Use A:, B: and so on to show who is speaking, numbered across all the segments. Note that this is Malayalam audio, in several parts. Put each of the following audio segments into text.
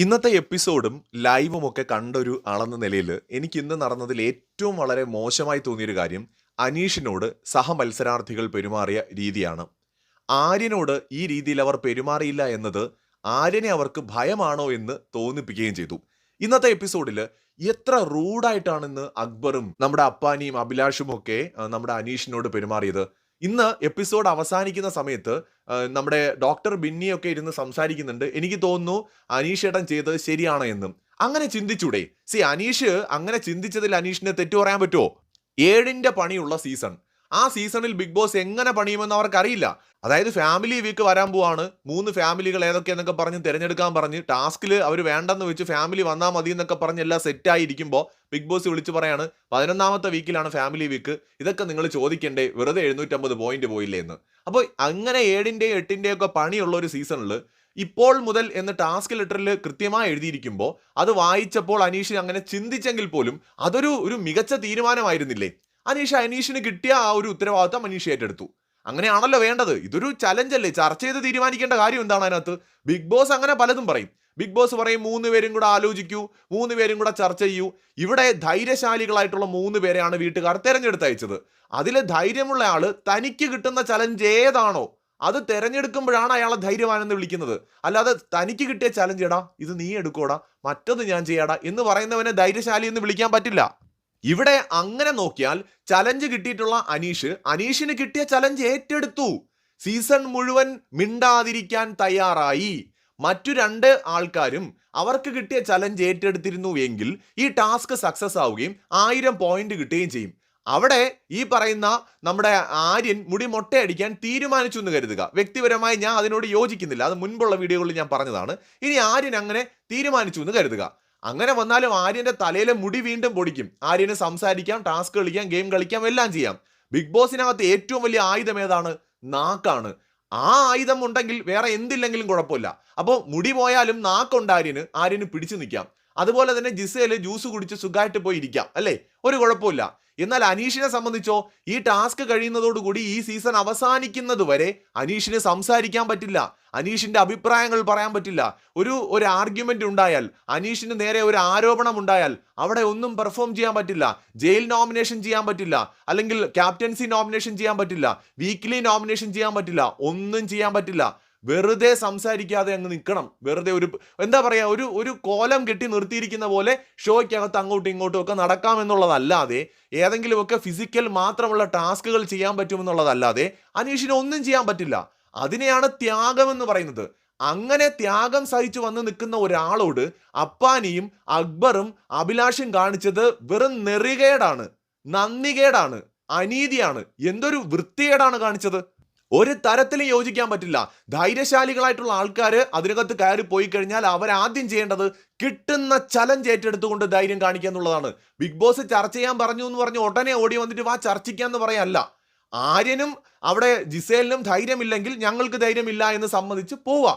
A: ഇന്നത്തെ എപ്പിസോഡും ലൈവും ഒക്കെ കണ്ടൊരു ആളെന്ന നിലയിൽ എനിക്ക് ഇന്ന് നടന്നതിൽ ഏറ്റവും വളരെ മോശമായി തോന്നിയൊരു കാര്യം അനീഷിനോട് സഹമത്സരാർത്ഥികൾ പെരുമാറിയ രീതിയാണ്. ആര്യനോട് ഈ രീതിയിൽ അവർ പെരുമാറിയില്ല എന്നത് ആര്യനെ അവർക്ക് ഭയമാണോ എന്ന് തോന്നിപ്പിക്കുകയും ചെയ്തു. ഇന്നത്തെ എപ്പിസോഡിൽ എത്ര റൂഡായിട്ടാണ് ഇന്ന് അക്ബറും നമ്മുടെ അപ്പാനിയും അഭിലാഷും ഒക്കെ നമ്മുടെ അനീഷിനോട് പെരുമാറിയത്. ഇന്ന് എപ്പിസോഡ് അവസാനിക്കുന്ന സമയത്ത് നമ്മുടെ ഡോക്ടർ ബിന്നിയൊക്കെ ഇരുന്ന് സംസാരിക്കുന്നുണ്ട്. എനിക്ക് തോന്നുന്നു അനീഷ് ഏട്ടൻ ചെയ്തത് ശരിയാണ് എന്നും. അങ്ങനെ ചിന്തിച്ചൂടെ? സി അനീഷ് അങ്ങനെ ചിന്തിച്ചതിൽ അനീഷിന് തെറ്റു പറയാൻ പറ്റുമോ ഏഴിന്റെ പണിയുള്ള സീസൺ ആ സീസണിൽ ബിഗ് ബോസ് എങ്ങനെ പണിയുമെന്ന് അവർക്കറിയില്ല. അതായത് ഫാമിലി വീക്ക് വരാൻ പോവാണ്. മൂന്ന് ഫാമിലികൾ ഏതൊക്കെയെന്നൊക്കെ പറഞ്ഞ് തിരഞ്ഞെടുക്കാൻ പറഞ്ഞ് ടാസ്കിൽ അവർ വേണ്ടെന്ന് വെച്ച് ഫാമിലി വന്നാൽ മതി എന്നൊക്കെ പറഞ്ഞ് എല്ലാം സെറ്റായിരിക്കുമ്പോൾ ബിഗ് ബോസ് വിളിച്ച് പറയാണ് പതിനൊന്നാമത്തെ വീക്കിലാണ് ഫാമിലി വീക്ക്. ഇതൊക്കെ നിങ്ങൾ ചോദിക്കണ്ടേ? വെറുതെ എഴുന്നൂറ്റമ്പത് പോയിന്റ് പോയില്ലേ എന്ന്. അപ്പോൾ അങ്ങനെ ഏഴിന്റെയും എട്ടിന്റെയും ഒക്കെ പണിയുള്ള ഒരു സീസണിൽ ഇപ്പോൾ മുതൽ എന്ന് ടാസ്ക് ലെറ്ററിൽ കൃത്യമായി എഴുതിയിരിക്കുമ്പോൾ അത് വായിച്ചപ്പോൾ അനീഷ് അങ്ങനെ ചിന്തിച്ചെങ്കിൽ പോലും അതൊരു ഒരു മികച്ച തീരുമാനമായിരുന്നില്ലേ? അനീഷ് അനീഷിന് കിട്ടിയ ആ ഒരു ഉത്തരവാദിത്തം അനീഷ് ഏറ്റെടുത്തു. അങ്ങനെയാണല്ലോ വേണ്ടത്. ഇതൊരു ചലഞ്ച് അല്ലേ? ചർച്ച ചെയ്ത് തീരുമാനിക്കേണ്ട കാര്യം എന്താണ് അതിനകത്ത്? ബിഗ് ബോസ് അങ്ങനെ പലതും പറയും. ബിഗ് ബോസ് പറയും മൂന്ന് പേരും കൂടെ ആലോചിക്കൂ മൂന്ന് പേരും കൂടെ ചർച്ച ചെയ്യൂ. ഇവിടെ ധൈര്യശാലികളായിട്ടുള്ള മൂന്ന് പേരെയാണ് വീട്ടുകാർ തെരഞ്ഞെടുത്തയച്ചത്. അതിൽ ധൈര്യമുള്ള ആൾ തനിക്ക് കിട്ടുന്ന ചലഞ്ച് ഏതാണോ അത് തിരഞ്ഞെടുക്കുമ്പോഴാണ് അയാളെ ധൈര്യവാനെന്ന് വിളിക്കുന്നത്. അല്ലാതെ തനിക്ക് കിട്ടിയ ചലഞ്ച് എടാ ഇത് നീ എടുക്കോടാ മറ്റത് ഞാൻ ചെയ്യാടാ എന്ന് പറയുന്നവനെ ധൈര്യശാലി എന്ന് വിളിക്കാൻ പറ്റില്ല. ഇവിടെ അങ്ങനെ നോക്കിയാൽ ചലഞ്ച് കിട്ടിയിട്ടുള്ള അനീഷ് അനീഷിന് കിട്ടിയ ചലഞ്ച് ഏറ്റെടുത്തു. സീസൺ മുഴുവൻ മിണ്ടാതിരിക്കാൻ തയ്യാറായി. മറ്റു രണ്ട് ആൾക്കാരും അവർക്ക് കിട്ടിയ ചലഞ്ച് ഏറ്റെടുത്തിരുന്നു എങ്കിൽ ഈ ടാസ്ക് സക്സസ് ആവുകയും ആയിരം പോയിന്റ് കിട്ടുകയും ചെയ്യും. അവിടെ ഈ പറയുന്ന നമ്മുടെ ആര്യൻ മുടി മൊട്ടയടിക്കാൻ തീരുമാനിച്ചു എന്ന് കരുതുക. വ്യക്തിപരമായി ഞാൻ അതിനോട് യോജിക്കുന്നില്ല. അത് മുൻപുള്ള വീഡിയോകളിൽ ഞാൻ പറഞ്ഞതാണ്. ഇനി ആര്യൻ അങ്ങനെ തീരുമാനിച്ചു എന്ന് കരുതുക. അങ്ങനെ വന്നാലും ആര്യന്റെ തലയിലെ മുടി വീണ്ടും പൊടിക്കും. ആര്യന് സംസാരിക്കാം ടാസ്ക് കളിക്കാം ഗെയിം കളിക്കാം എല്ലാം ചെയ്യാം. ബിഗ് ബോസിനകത്ത് ഏറ്റവും വലിയ ആയുധം ഏതാണ്? നാക്കാണ്. ആ ആയുധം ഉണ്ടെങ്കിൽ വേറെ എന്തില്ലെങ്കിലും കുഴപ്പമില്ല. അപ്പോൾ മുടി പോയാലും നാക്കുണ്ട് ആര്യന്. ആര്യന് പിടിച്ചു നിൽക്കാം. അതുപോലെ തന്നെ ജിസേൽ ജ്യൂസ് കുടിച്ച് സുഖമായിട്ട് പോയി ഇരിക്കാം അല്ലേ? ഒരു കുഴപ്പമില്ല. എന്നാൽ അനീഷിനെ സംബന്ധിച്ചോ ഈ ടാസ്ക് കഴിയുന്നതോടുകൂടി ഈ സീസൺ അവസാനിക്കുന്നത് വരെ അനീഷിന് സംസാരിക്കാൻ പറ്റില്ല. അനീഷിന്റെ അഭിപ്രായങ്ങൾ പറയാൻ പറ്റില്ല. ഒരു ഒരു ആർഗ്യുമെന്റ് ഉണ്ടായാൽ അനീഷിന് നേരെ ഒരു ആരോപണം ഉണ്ടായാൽ അവിടെ ഒന്നും പെർഫോം ചെയ്യാൻ പറ്റില്ല. ജയിൽ നോമിനേഷൻ ചെയ്യാൻ പറ്റില്ല. അല്ലെങ്കിൽ ക്യാപ്റ്റൻസി നോമിനേഷൻ ചെയ്യാൻ പറ്റില്ല. വീക്ക്ലി നോമിനേഷൻ ചെയ്യാൻ പറ്റില്ല. ഒന്നും ചെയ്യാൻ പറ്റില്ല. വെറുതെ സംസാരിക്കാതെ അങ്ങ് നിൽക്കണം വെറുതെ ഒരു എന്താ പറയുക ഒരു ഒരു കോലം കെട്ടി നിർത്തിയിരിക്കുന്ന പോലെ ഷോയ്ക്കകത്ത് അങ്ങോട്ടും ഇങ്ങോട്ടും ഒക്കെ നടക്കാമെന്നുള്ളതല്ലാതെ ഏതെങ്കിലുമൊക്കെ ഫിസിക്കൽ മാത്രമുള്ള ടാസ്കുകൾ ചെയ്യാൻ പറ്റുമെന്നുള്ളതല്ലാതെ അനീഷിന് ഒന്നും ചെയ്യാൻ പറ്റില്ല. അതിനെയാണ് ത്യാഗം എന്ന് പറയുന്നത്. അങ്ങനെ ത്യാഗം സഹിച്ചു വന്ന് നിൽക്കുന്ന ഒരാളോട് അപ്പാനിയും അക്ബറും അഭിലാഷും കാണിച്ചത് വെറും നെറികേടാണ് നന്ദികേടാണ് അനീതിയാണ്. എന്തൊരു വൃത്തികേടാണ് കാണിച്ചത്. ഒരു തരത്തിലും യോജിക്കാൻ പറ്റില്ല. ധൈര്യശാലികളായിട്ടുള്ള ആൾക്കാർ അതിനകത്ത് കയറി പോയി കഴിഞ്ഞാൽ അവരാദ്യം ചെയ്യേണ്ടത് കിട്ടുന്ന ചലഞ്ച് ഏറ്റെടുത്തുകൊണ്ട് ധൈര്യം കാണിക്കുക എന്നുള്ളതാണ്. ബിഗ് ബോസ് ചർച്ച ചെയ്യാൻ പറഞ്ഞു എന്ന് പറഞ്ഞ് ഉടനെ ഓടി വന്നിട്ട് വാ ചർച്ചിക്കാന്ന് പറയല്ല ആര്യനും അവിടെ ജിസേലിനും ധൈര്യമില്ലെങ്കിൽ ഞങ്ങൾക്ക് ധൈര്യമില്ല എന്ന് സമ്മതിച്ച് പോവാ.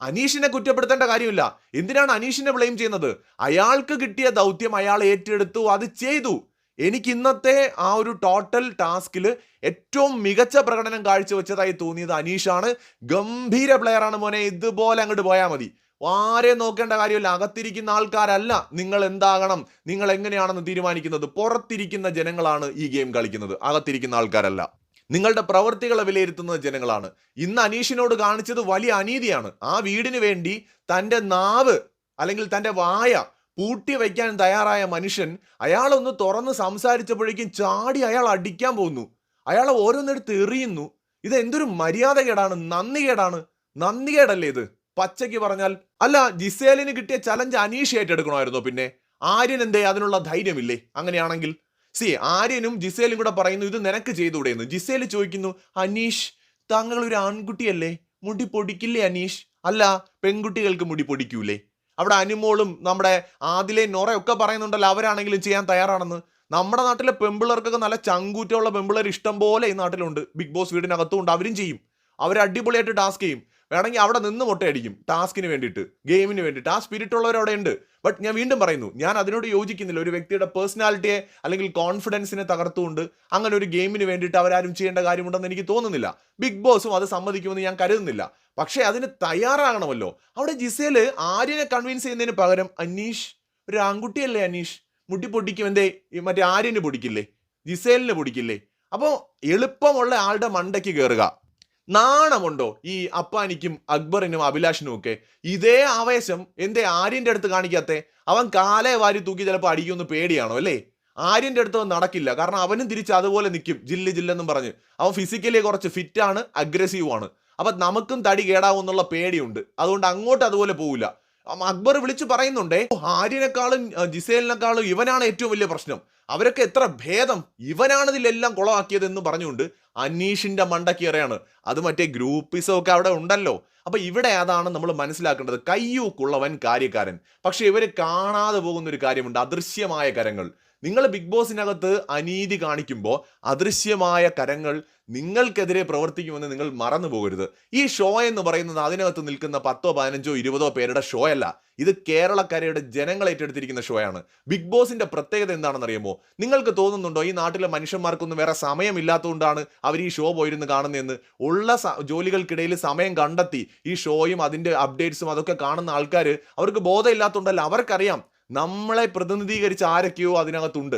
A: അനീഷിനെ കുറ്റപ്പെടുത്തേണ്ട കാര്യമില്ല. എന്തിനാണ് അനീഷിനെ ബ്ലെയിം ചെയ്യുന്നത്? അയാൾക്ക് കിട്ടിയ ദൗത്യം അയാൾ ഏറ്റെടുത്തു അത് ചെയ്തു. എനിക്ക് ഇന്നത്തെ ആ ഒരു ടോട്ടൽ ടാസ്കിൽ ഏറ്റവും മികച്ച പ്രകടനം കാഴ്ചവെച്ചതായി തോന്നിയത് അനീഷാണ്. ഗംഭീര പ്ലെയർ ആണ് മോനെ. ഇതുപോലെ അങ്ങോട്ട് പോയാൽ മതി. ആരെ നോക്കേണ്ട കാര്യമില്ല. അകത്തിരിക്കുന്ന ആൾക്കാരല്ല. നിങ്ങൾ എന്താകണം? നിങ്ങൾ എങ്ങനെയാണെന്ന് തീരുമാനിക്കുന്നത്? പുറത്തിരിക്കുന്ന ജനങ്ങളാണ് ഈ ഗെയിം കളിക്കുന്നത്. അകത്തിരിക്കുന്ന ആൾക്കാരല്ല. നിങ്ങളുടെ പ്രവൃത്തികളെ വിലയിരുത്തുന്ന ജനങ്ങളാണ്. ഇന്ന് അനീഷിനോട് കാണിച്ചത് വലിയ അനീതിയാണ്. ആ വീടിന് വേണ്ടി തന്റെ നാവ് അല്ലെങ്കിൽ തന്റെ വായ പൂട്ടി വയ്ക്കാൻ തയ്യാറായ മനുഷ്യൻ അയാളൊന്ന് തുറന്ന് സംസാരിച്ചപ്പോഴേക്കും ചാടി അയാൾ അടിക്കാൻ പോകുന്നു. അയാൾ ഓരോന്നെടുത്ത് എറിയുന്നു. ഇത് എന്തൊരു മര്യാദകേടാണ് നന്ദികേടാണ് നന്ദികേടല്ലേ ഇത്? പച്ചയ്ക്ക് പറഞ്ഞാൽ അല്ല ജിസേലിന് കിട്ടിയ ചലഞ്ച് അനീഷ് ഏറ്റെടുക്കണമായിരുന്നോ പിന്നെ? ആര്യൻ എന്തേ അതിനുള്ള ധൈര്യമില്ലേ? അങ്ങനെയാണെങ്കിൽ. സി ആര്യനും ജിസേലും കൂടെ പറയുന്നു ഇത് നിനക്ക് ചെയ്തുകൂടെ എന്ന് ജിസേൽ ചോദിക്കുന്നു അനീഷ് താങ്കൾ ഒരു ആൺകുട്ടിയല്ലേ? മുടി പൊടിക്കില്ലേ അനീഷ്? അല്ല പെൺകുട്ടികൾക്ക് മുടി പൊടിക്കൂലേ? അവിടെ അനുമോളും നമ്മുടെ ആദിലെ നൊറയൊക്കെ പറയുന്നുണ്ടല്ലോ അവരാണെങ്കിലും ചെയ്യാൻ തയ്യാറാണെന്ന്. നമ്മുടെ നാട്ടിലെ പെമ്പിളർക്കൊക്കെ നല്ല ചങ്കൂറ്റമുള്ള പെമ്പിളർ ഇഷ്ടം പോലെ ഈ നാട്ടിലുണ്ട്. ബിഗ് ബോസ് വീടിനകത്തും ഉണ്ട് അവരും ചെയ്യും. അവർ അടിപൊളിയായിട്ട് ടാസ്ക് ചെയ്യും. വേണമെങ്കിൽ അവിടെ നിന്ന് മുട്ടയടിക്കും ടാസ്കിന് വേണ്ടിയിട്ട് ഗെയിമിന് വേണ്ടിയിട്ട്. ആ സ്പിരിറ്റ് ഉള്ളവർ അവിടെ ഉണ്ട്. ബട്ട് ഞാൻ വീണ്ടും പറയുന്നു ഞാൻ അതിനോട് യോജിക്കുന്നില്ല. ഒരു വ്യക്തിയുടെ പേഴ്സണാലിറ്റിയെ അല്ലെങ്കിൽ കോൺഫിഡൻസിനെ തകർത്തുകൊണ്ട് അങ്ങനെ ഒരു ഗെയിമിന് വേണ്ടിയിട്ട് അവരാരും ചെയ്യേണ്ട കാര്യമുണ്ടെന്ന് എനിക്ക് തോന്നുന്നില്ല. ബിഗ് ബോസും അത് സമ്മതിക്കുമെന്ന് ഞാൻ കരുതുന്നില്ല. പക്ഷേ അതിന് തയ്യാറാകണമല്ലോ. അവിടെ ജിസേൽ ആര്യനെ കൺവിൻസ് ചെയ്യുന്നതിന് പകരം അനീഷ് ഒരു ആൺകുട്ടിയല്ലേ അനീഷ്? മുട്ടി പൊടിക്കും എന്തേ? മറ്റേ ആര്യന് പൊടിക്കില്ലേ? ജിസേലിന് പൊടിക്കില്ലേ? അപ്പോൾ എളുപ്പമുള്ള ആളുടെ മണ്ടയ്ക്ക് കയറുക നാണമുണ്ടോ? ഈ അപ്പാനിക്കും അക്ബറിനും അഭിലാഷിനും ഒക്കെ. ഇതേ ആവേശം എന്തേ ആര്യന്റെ അടുത്ത് കാണിക്കാത്തെ? അവൻ കാലേ വാരി തൂക്കി ചിലപ്പോൾ അടിക്കുമെന്ന് പേടിയാണോ അല്ലേ? ആര്യന്റെ അടുത്ത് നടക്കില്ല. കാരണം അവനും തിരിച്ച് അതുപോലെ നിൽക്കും ജില്ല ജില്ലെന്നും പറഞ്ഞ്. അവൻ ഫിസിക്കലി കുറച്ച് ഫിറ്റ് ആണ് അഗ്രസീവ് ആണ്. അപ്പൊ നമുക്കും തടി കേടാവും എന്നുള്ള പേടിയുണ്ട്. അതുകൊണ്ട് അങ്ങോട്ട് അതുപോലെ പോവില്ല. അക്ബർ വിളിച്ചു പറയുന്നുണ്ടേ ആര്യനേക്കാളും ജിസേലിനെക്കാളും ഇവനാണ് ഏറ്റവും വലിയ പ്രശ്നം. അവരൊക്കെ എത്ര ഭേദം. ഇവനാണ് ഇതിലെല്ലാം കുളമാക്കിയത് എന്ന് പറഞ്ഞുകൊണ്ട് അനീഷിന്റെ മണ്ടക്കേറെയാണ്. അത് മറ്റേ ഗ്രൂപ്പിസമൊക്കെ അവിടെ ഉണ്ടല്ലോ. അപ്പൊ ഇവിടെ അതാണ് നമ്മൾ മനസ്സിലാക്കേണ്ടത്. കയ്യൂക്കുള്ളവൻ കാര്യക്കാരൻ. പക്ഷെ ഇവർ കാണാതെ പോകുന്ന ഒരു കാര്യമുണ്ട്. അദൃശ്യമായ കരങ്ങൾ. നിങ്ങൾ ബിഗ് ബോസിനകത്ത് അനീതി കാണിക്കുമ്പോൾ അദൃശ്യമായ കരങ്ങൾ നിങ്ങൾക്കെതിരെ പ്രവർത്തിക്കുമെന്ന് നിങ്ങൾ മറന്നു പോകരുത്. ഈ ഷോ എന്ന് പറയുന്നത് അതിനകത്ത് നിൽക്കുന്ന പത്തോ പതിനഞ്ചോ ഇരുപതോ പേരുടെ ഷോ അല്ല. ഇത് കേരളക്കരയുടെ ജനങ്ങൾ ഏറ്റെടുത്തിരിക്കുന്ന ഷോയാണ് ബിഗ് ബോസിന്റെ പ്രത്യേകത എന്താണെന്ന് അറിയുമോ നിങ്ങൾക്ക് തോന്നുന്നുണ്ടോ ഈ നാട്ടിലെ മനുഷ്യന്മാർക്കൊന്നും വേറെ സമയമില്ലാത്തതുകൊണ്ടാണ് അവർ ഈ ഷോ പോയിരുന്ന് കാണുന്നതെന്ന്? ഉള്ള ജോലികൾക്കിടയിൽ സമയം കണ്ടെത്തി ഈ ഷോയും അതിന്റെ അപ്ഡേറ്റ്സും അതൊക്കെ കാണുന്ന ആൾക്കാർ അവർക്ക് ബോധമില്ലാത്തതുകൊണ്ടല്ല അവർക്കറിയാം നമ്മളെ പ്രതിനിധീകരിച്ച് ആരൊക്കെയോ അതിനകത്തുണ്ട്.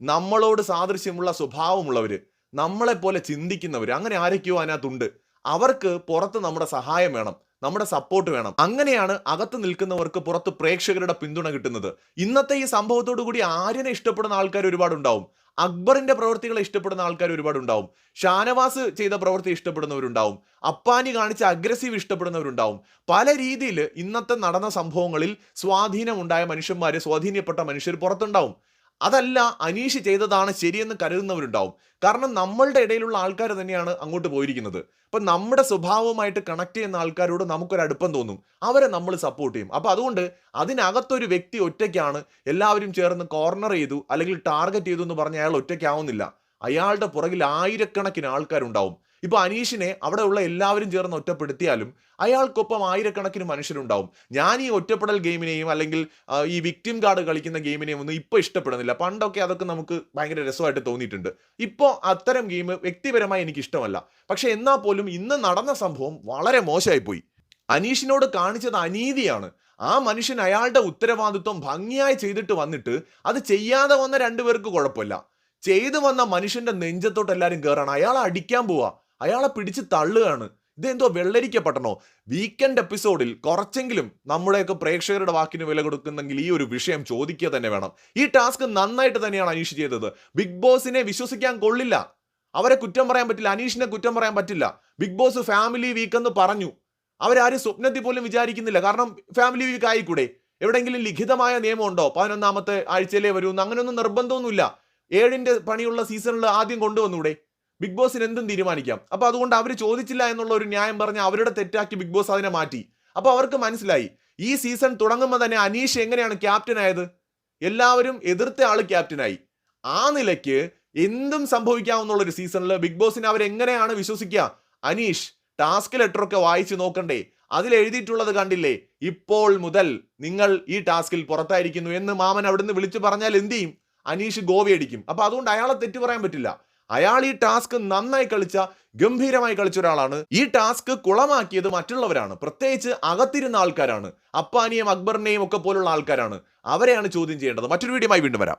A: നമ്മളോട് സാദൃശ്യമുള്ള സ്വഭാവമുള്ളവർ നമ്മളെപ്പോലെ ചിന്തിക്കുന്നവർ അങ്ങനെ ആരൊക്കെയോ അതിനകത്തുണ്ട്. അവർക്ക് പുറത്ത് നമ്മുടെ സഹായം വേണം. നമ്മുടെ സപ്പോർട്ട് വേണം. അങ്ങനെയാണ് അകത്ത് നിൽക്കുന്നവർക്ക് പുറത്ത് പ്രേക്ഷകരുടെ പിന്തുണ കിട്ടുന്നത്. ഇന്നത്തെ ഈ സംഭവത്തോടു കൂടി ആര്യനെ ഇഷ്ടപ്പെടുന്ന ആൾക്കാർ ഒരുപാടുണ്ടാവും. അക്ബറിന്റെ പ്രവൃത്തികളെ ഇഷ്ടപ്പെടുന്ന ആൾക്കാർ ഒരുപാടുണ്ടാവും. ഷാനവാസ് ചെയ്ത പ്രവൃത്തി ഇഷ്ടപ്പെടുന്നവരുണ്ടാവും. അപ്പാനി കാണിച്ച അഗ്രസീവ് ഇഷ്ടപ്പെടുന്നവരുണ്ടാവും. പല രീതിയിൽ ഇന്നത്തെ നടന്ന സംഭവങ്ങളിൽ സ്വാധീനമുണ്ടായ മനുഷ്യന്മാർ സ്വാധീനപ്പെട്ട മനുഷ്യർ പുറത്തുണ്ടാവും. അതല്ല അനീഷ് ചെയ്തതാണ് ശരിയെന്ന് കരുതുന്നവരുണ്ടാവും. കാരണം നമ്മളുടെ ഇടയിലുള്ള ആൾക്കാർ തന്നെയാണ് അങ്ങോട്ട് പോയിരിക്കുന്നത്. അപ്പം നമ്മുടെ സ്വഭാവവുമായിട്ട് കണക്ട് ചെയ്യുന്ന ആൾക്കാരോട് നമുക്കൊരു അടുപ്പം തോന്നും. അവരെ നമ്മൾ സപ്പോർട്ട് ചെയ്യും. അപ്പോൾ അതുകൊണ്ട് അതിനകത്തൊരു വ്യക്തി ഒറ്റയ്ക്കാണ് എല്ലാവരും ചേർന്ന് കോർണർ ചെയ്തു അല്ലെങ്കിൽ ടാർഗറ്റ് ചെയ്തു എന്ന് പറഞ്ഞ് അയാൾ ഒറ്റയ്ക്കാവുന്നില്ല. അയാളുടെ പുറകിൽ ആയിരക്കണക്കിന് ആൾക്കാരുണ്ടാവും. ഇപ്പൊ അനീഷിനെ അവിടെയുള്ള എല്ലാവരും ചേർന്ന് ഒറ്റപ്പെടുത്തിയാലും അയാൾക്കൊപ്പം ആയിരക്കണക്കിന് മനുഷ്യരുണ്ടാവും. ഞാൻ ഈ ഒറ്റപ്പെടൽ ഗെയിമിനെയും അല്ലെങ്കിൽ ഈ വിക്ടിം കാർഡ് കളിക്കുന്ന ഗെയിമിനെയും ഒന്നും ഇപ്പോൾ ഇഷ്ടപ്പെടുന്നില്ല. പണ്ടൊക്കെ അതൊക്കെ നമുക്ക് ഭയങ്കര രസമായിട്ട് തോന്നിയിട്ടുണ്ട്. ഇപ്പോൾ അത്തരം ഗെയിം വ്യക്തിപരമായി എനിക്ക് ഇഷ്ടമല്ല പക്ഷേ എന്നാൽ പോലും ഇന്ന് നടന്ന സംഭവം വളരെ മോശമായി പോയി അനീഷിനോട് കാണിച്ചത് അനീതിയാണ്. ആ മനുഷ്യൻ അയാളുടെ ഉത്തരവാദിത്വം ഭംഗിയായി ചെയ്തിട്ട് വന്നിട്ട് അത് ചെയ്യാതെ വന്ന രണ്ടുപേർക്ക് കുഴപ്പമില്ല. ചെയ്തു വന്ന മനുഷ്യന്റെ നെഞ്ചത്തോട്ട് എല്ലാവരും കയറാണ് അയാൾ അടിക്കാൻ പോവാ. അയാളെ പിടിച്ച് തള്ളുകയാണ്. ഇതെന്തോ വെള്ളരിക്കപ്പെട്ടണോ? വീക്കെൻഡ് എപ്പിസോഡിൽ കുറച്ചെങ്കിലും നമ്മുടെയൊക്കെ പ്രേക്ഷകരുടെ വാക്കിന് വില കൊടുക്കുന്നെങ്കിൽ ഈ ഒരു വിഷയം ചോദിക്കുക തന്നെ വേണം. ഈ ടാസ്ക് നന്നായിട്ട് തന്നെയാണ് അനീഷ് ചെയ്തത്. ബിഗ് ബോസിനെ വിശ്വസിക്കാൻ കൊള്ളില്ല. അവരെ കുറ്റം പറയാൻ പറ്റില്ല. അനീഷിനെ കുറ്റം പറയാൻ പറ്റില്ല. ബിഗ് ബോസ് ഫാമിലി വീക്ക് എന്ന് പറഞ്ഞു. അവരാരും സ്വപ്നത്തിൽ പോലും വിചാരിക്കുന്നില്ല. കാരണം ഫാമിലി വീക്ക് ആയിക്കൂടെ? എവിടെയെങ്കിലും ലിഖിതമായ നിയമമുണ്ടോ? പതിനൊന്നാമത്തെ ആഴ്ചയിലേ വരൂ. അങ്ങനെയൊന്നും നിർബന്ധമൊന്നുമില്ല. ഏഴിന്റെ പണിയുള്ള സീസണിൽ ആദ്യം കൊണ്ടുവന്നൂടെ? ബിഗ് ബോസിന് എന്തും തീരുമാനിക്കാം. അപ്പൊ അതുകൊണ്ട് അവർ ചോദിച്ചില്ല എന്നുള്ള ഒരു ന്യായം പറഞ്ഞ് അവരുടെ തെറ്റാക്കി ബിഗ് ബോസ് അതിനെ മാറ്റി. അപ്പൊ അവർക്ക് മനസ്സിലായി. ഈ സീസൺ തുടങ്ങുമ്പോൾ തന്നെ അനീഷ് എങ്ങനെയാണ് ക്യാപ്റ്റൻ ആയത്? എല്ലാവരും എതിർത്ത ആൾ ക്യാപ്റ്റനായി ആ നിലയ്ക്ക് എന്തും സംഭവിക്കാവുന്ന ഒരു സീസണിൽ ബിഗ് ബോസിനെ അവരെങ്ങനെയാണ് വിശ്വസിക്കുക അനീഷ് ടാസ്ക് ലെറ്ററൊക്കെ വായിച്ചു നോക്കണ്ടേ? അതിൽ എഴുതിയിട്ടുള്ളത് കണ്ടില്ലേ? ഇപ്പോൾ മുതൽ നിങ്ങൾ ഈ ടാസ്കിൽ പുറത്തായിരിക്കുന്നു എന്ന് മാമൻ അവിടുന്ന് വിളിച്ചു പറഞ്ഞാൽ എന്ത് ചെയ്യും? അനീഷ് ഗോവി അടിക്കും അപ്പൊ അതുകൊണ്ട് അയാളെ തെറ്റു പറയാൻ പറ്റില്ല. അയാൾ ഈ ടാസ്ക് നന്നായി കളിച്ച ഗംഭീരമായി കളിച്ച ഒരാളാണ്. ഈ ടാസ്ക് കുളമാക്കിയത് മറ്റുള്ളവരാണ്. പ്രത്യേകിച്ച് അകത്തിരുന്ന ആൾക്കാരാണ്. അപ്പാനിയും അക്ബറിനെയും ഒക്കെ പോലുള്ള ആൾക്കാരാണ്. അവരെയാണ് ചോദ്യം ചെയ്യേണ്ടത്. മറ്റൊരു വീഡിയോമായി വീണ്ടും വരാം.